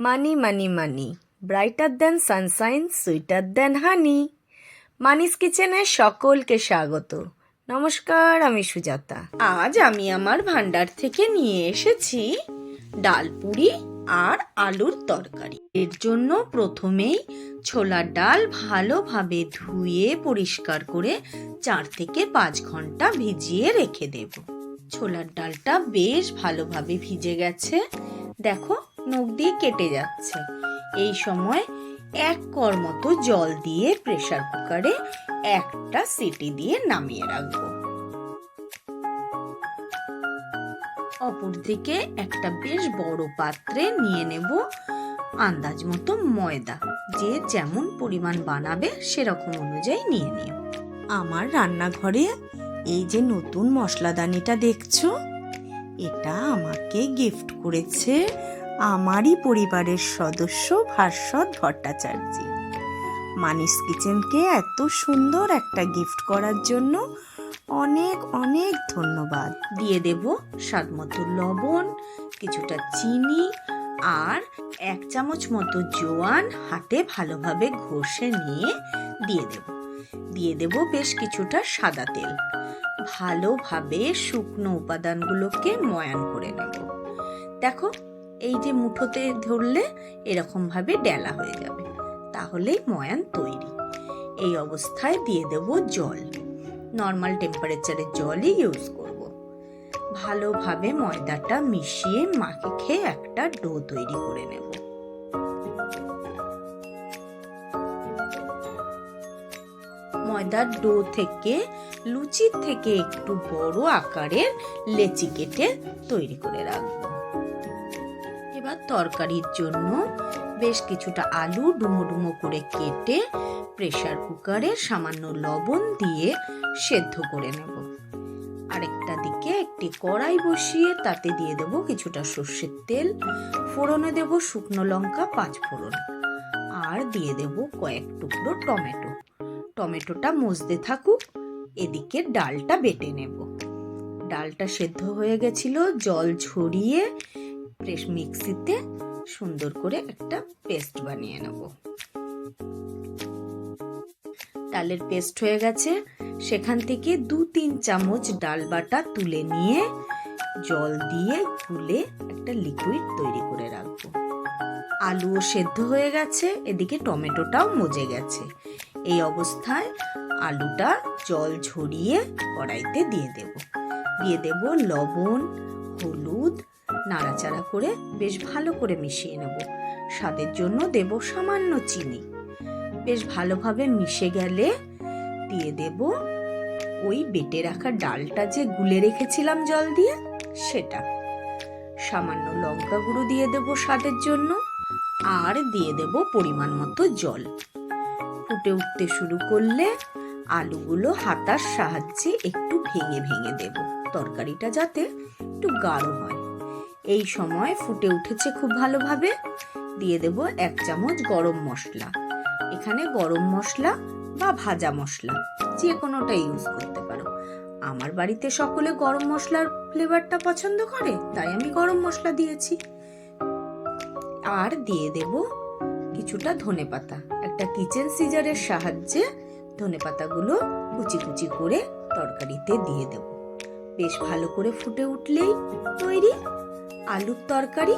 Money money money. Brighter than sunshine sweeter than honey money's কিচেনে সকলকে স্বাগত। নমস্কার, আমি সুজাতা। আজ আমি আমার ভান্ডার থেকে নিয়ে এসেছি ডাল পুরি আর আলুর তরকারি। এর জন্য প্রথমেই ছোলার ডাল ভালোভাবে ধুয়ে, পরিষ্কার করে চার থেকে পাঁচ ঘণ্টা ভিজিয়ে রেখে দেব। ছোলার ডালটা বেশ ভালোভাবে ভিজে গেছে। দেখো নখ দিয়ে কেটে যাচ্ছে। এই সময় এক কর মতো জল দিয়ে প্রেসার কুকারে একটা সিটি দিয়ে নামিয়ে রাখব। অপরদিকে একটা বেশ বড় পাত্রে নিয়ে নেব আন্দাজ মতো ময়দা। যে যেমন পরিমাণ বানাবে সেরকম অনুযায়ী নিয়ে নিও। আমার রান্নাঘরে এই যে নতুন মশলাদানিটা দেখছ, এটা আমাকে গিফট করেছে আমারই পরিবারের সদস্য ভাস্বত ভট্টাচার্য। মানিস কিচেনকে এত সুন্দর একটা গিফট করার জন্য অনেক অনেক ধন্যবাদ। দিয়ে দেব স্বাদ মতো লবণ, কিছুটা চিনি আর এক চামচ মতো জোয়ান হাতে ভালোভাবে ঘষে নিয়ে দিয়ে দেব। দিয়ে দেব বেশ কিছুটা সাদা তেল। ভালোভাবে শুকনো উপাদানগুলোকে ময়ান করে নেব। দেখো এই যে মুঠোতে ধরলে এরকম ভাবে ডেলা হয়ে যাবে। তাহলেই ময়ান তৈরি। এই অবস্থায় দিয়ে দেব জল। নর্মাল টেম্পারেচারের জলই ইউজ করব। ভালোভাবে ময়দাটা মিশিয়ে মাখে একটা ডো তৈরি করে নেব। ময়দার ডো থেকে লুচির থেকে একটু বড় আকারের লেচি কেটে তৈরি করে রাখব। এবার তরকারির জন্য বেশ কিছুটা আলু ডুমো ডুমো করে কেটে প্রেসার কুকারে সামান্য লবণ দিয়ে সেদ্ধ করে নেব। আরেকটা দিকে একটি কড়াই বসিয়ে তাতে দিয়ে দেব কিছুটা সর্ষের তেল, ফোড়নে দেব শুকনো লঙ্কা, পাঁচ ফোড়ন, আর দিয়ে দেব কয়েক টুকরো টমেটো। টমেটোটা মজতে থাকুক, এদিকে ডালটা বেটে নেব। ডালটা সেদ্ধ হয়ে গেছিল, জল ঝরিয়ে প্রেস মিক্সিতে সুন্দর করে একটা পেস্ট বানিয়ে নেব। ডালের পেস্ট হয়ে গেছে। সেখান থেকে দু তিন চামচ ডাল বাটা তুলে নিয়ে জল দিয়ে গুলে একটা লিকুইড তৈরি করে রাখব। আলুও সেদ্ধ হয়ে গেছে, এদিকে টমেটোটাও মজে গেছে। এই অবস্থায় আলুটা জল ঝরিয়ে কড়াইতে দিয়ে দেব। দিয়ে দেব লবণ হলুদ নাড়াচাড়া করে বেশ ভালো করে মিশিয়ে নেব। স্বাদের জন্য দেব সামান্য চিনি। বেশ ভালোভাবে মিশে গেলে দিয়ে দেব ওই বেটে রাখা ডালটা যে গুলে রেখেছিলাম জল দিয়ে, সেটা। সামান্য লঙ্কা গুঁড়ো দিয়ে দেব স্বাদের জন্য, আর দিয়ে দেব পরিমাণ মতো জল। ফুটে উঠতে শুরু করলে আলুগুলো হাতার সাহায্যে একটু ভেঙে ভেঙে দেব। তরকারিটা যাতে একটু গাঢ় হয়। এই সময় ফুটে উঠেছে খুব ভালোভাবে। দিয়ে দেব এক চামচ গরম মশলা। এখানে গরম মশলা বা ভাজা মশলা যে কোনোটা ইউজ করতে পারো। আমার বাড়িতে সকলে গরম মশলার ফ্লেভারটা পছন্দ করে, তাই আমি গরম মশলা দিয়েছি। আর দিয়ে দেব কিছুটা ধনে পাতা। একটা কিচেন সিজারের সাহায্যে ধনে পাতাগুলো কুচি কুচি করে তরকারিতে দিয়ে দেব। বেশ ভালো করে ফুটে উঠলেই তৈরি আলুর তরকারি।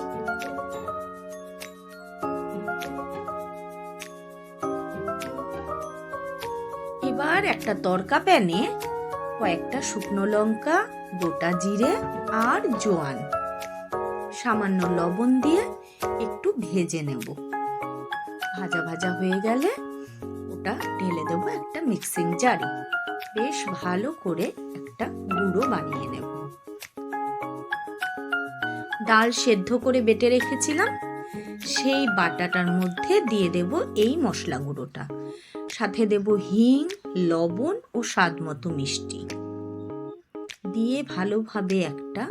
এবার একটা তরকা প্যানে কয়েকটা শুকনো লঙ্কা, গোটা জিরে আর জোয়ান। সামান্য লবণ দিয়ে একটু ভেজে নেব। ভাজা ভাজা হয়ে গেলে ওটা ঢেলে দেবো একটা মিক্সিং জারে। বেশ ভালো করে একটা গুঁড়ো বানিয়ে নেব। ডাল সেদ্ধ করে বেটে রেখেছিলাম। সেই বাটাটার মধ্যে দিয়ে দেব এই মশলা গুঁড়োটা। সাথে দেব হিং, লবণ ও স্বাদ মতো মিষ্টি। দিয়ে ভালোভাবে একটা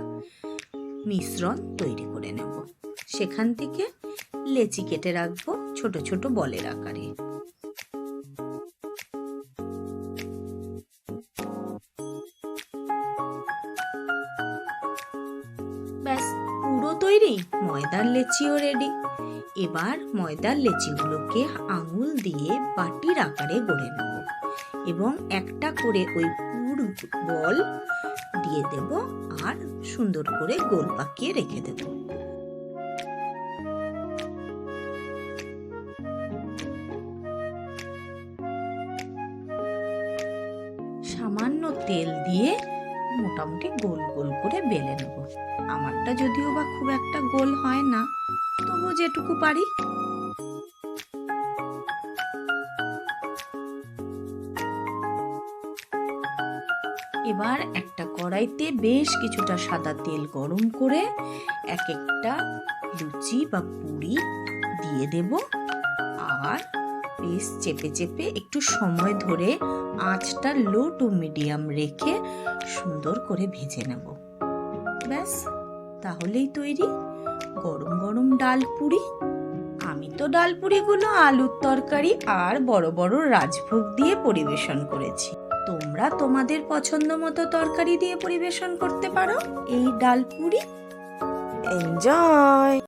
মিশ্রণ তৈরি করে নেব। সেখান থেকে লেচি কেটে রাখব ছোট ছোট বলের আকারে। তৈরি, ময়দার লেচিও রেডি এবার ময়দার লেচিগুলোকে আঙুল দিয়ে বাটির আকারে গড়ে নেব এবং একটা করে ওই পুর বল দিয়ে দেব আর সুন্দর করে গোল পাকিয়ে রেখে দেব। সামান্য তেল দিয়ে মোটামুটি গোল গোল করে বেলে নেব। আমারটা যদিও বা খুব একটা গোল হয় না তবু যেটুকু পারি। এবার একটা কড়াইতে বেশ কিছুটা সাদা তেল গরম করে এক একটা লুচি বা পুরি দিয়ে দেব। আর বেশ চেপে চেপে একটু সময় ধরে আঁচটা লো টু মিডিয়াম রেখে সুন্দর করে ভেজে নেব। ব্যাস, তাহলেই তৈরি। গরম গরম ডাল পুরি। আমি তো ডাল পুরিগুলো আলুর তরকারি আর বড় বড় রাজভোগ দিয়ে পরিবেশন করেছি। তোমরা তোমাদের পছন্দ মতো তরকারি দিয়ে পরিবেশন করতে পারো। এই ডাল পুরি। এনজয়